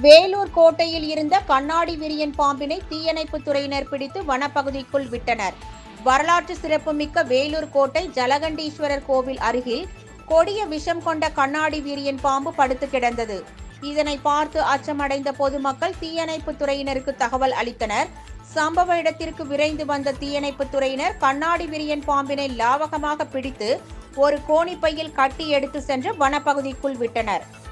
வேலூர் கோட்டையில் இருந்த கண்ணாடி விரியன் பாம்பினை தீயணைப்புத் துறையினர் பிடித்து வனப்பகுதிக்குள் விட்டனர். வரலாற்று சிறப்புமிக்க வேலூர் கோட்டை ஜலகண்டீஸ்வரர் கோவில் அருகில் கொடிய விஷம் கொண்ட கண்ணாடி விரியன் பாம்பு படுத்து கிடந்தது. இதனை பார்த்து அச்சமடைந்த பொதுமக்கள் தீயணைப்புத் துறையினருக்கு தகவல் அளித்தனர். சம்பவ இடத்திற்கு விரைந்து வந்த தீயணைப்புத் துறையினர் கண்ணாடி விரியன் பாம்பினை லாவகமாக பிடித்து ஒரு கோணிப்பையில் கட்டி எடுத்து சென்று வனப்பகுதிக்குள் விட்டனர்.